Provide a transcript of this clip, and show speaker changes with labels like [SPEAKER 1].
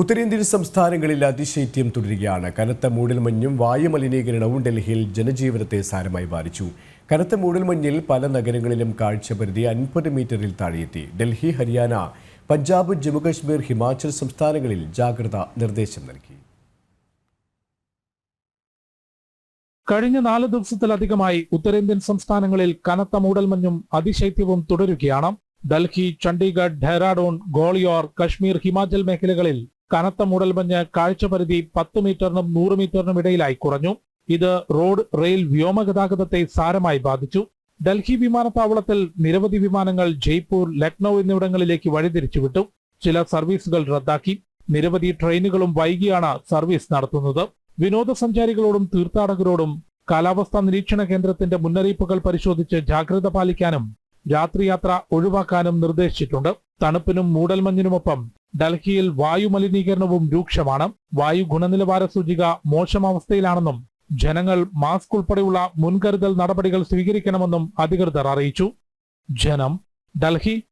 [SPEAKER 1] ഉത്തരേന്ത്യൻ സംസ്ഥാനങ്ങളിൽ അതിശൈത്യം തുടരുകയാണ്. കനത്ത മൂടൽമഞ്ഞും വായുമലിനീകരണവും ഡൽഹിയിൽ ജനജീവനത്തെ സാരമായി ബാധിച്ചു. കനത്ത മൂടൽമഞ്ഞിൽ പല നഗരങ്ങളിലും കാഴ്ചപരിധി അൻപത് മീറ്ററിൽ താഴെയെത്തി. ഡൽഹി ഹരിയാന പഞ്ചാബ് ജമ്മുകശ്മീർ ഹിമാചൽ സംസ്ഥാനങ്ങളിൽ ജാഗ്രത നിർദ്ദേശം നൽകി.
[SPEAKER 2] കഴിഞ്ഞ നാല് ദിവസത്തിലധികമായി ഉത്തരേന്ത്യൻ സംസ്ഥാനങ്ങളിൽ കനത്ത മൂടൽമഞ്ഞും അതിശൈത്യവും തുടരുകയാണ്. ഡൽഹി ചണ്ഡീഗഡ് ഡെഹ്റാഡൂൺ ഗോളിയോർ കശ്മീർ ഹിമാചൽ മേഖലകളിൽ കനത്ത മൂടൽമഞ്ഞ് കാഴ്ചപരിധി പത്ത് മീറ്ററിനും നൂറ് മീറ്ററിനും ഇടയിലായി കുറഞ്ഞു. ഇത് റോഡ് റെയിൽ വ്യോമ ഗതാഗതത്തെ സാരമായി ബാധിച്ചു. ഡൽഹി വിമാനത്താവളത്തിൽ നിരവധി വിമാനങ്ങൾ ജയ്പൂർ ലക്നൌ എന്നിവിടങ്ങളിലേക്ക് വഴിതിരിച്ചുവിട്ടു. ചില സർവീസുകൾ റദ്ദാക്കി. നിരവധി ട്രെയിനുകളും വൈകിയാണ് സർവീസ് നടത്തുന്നത്. വിനോദസഞ്ചാരികളോടും തീർത്ഥാടകരോടും കാലാവസ്ഥാ നിരീക്ഷണ കേന്ദ്രത്തിന്റെ മുന്നറിയിപ്പുകൾ പരിശോധിച്ച് ജാഗ്രത പാലിക്കാനും രാത്രിയാത്ര ഒഴിവാക്കാനും നിർദ്ദേശിച്ചിട്ടുണ്ട്. തണുപ്പിനും മൂടൽമഞ്ഞിനുമൊപ്പം ഡൽഹിയിൽ വായു മലിനീകരണവും രൂക്ഷമാണ്. വായു ഗുണനിലവാര സൂചിക മോശം അവസ്ഥയിലാണെന്നും ജനങ്ങൾ മാസ്ക് ഉൾപ്പെടെയുള്ള മുൻകരുതൽ നടപടികൾ സ്വീകരിക്കണമെന്നും അധികൃതർ അറിയിച്ചു. ജനം ഡൽഹി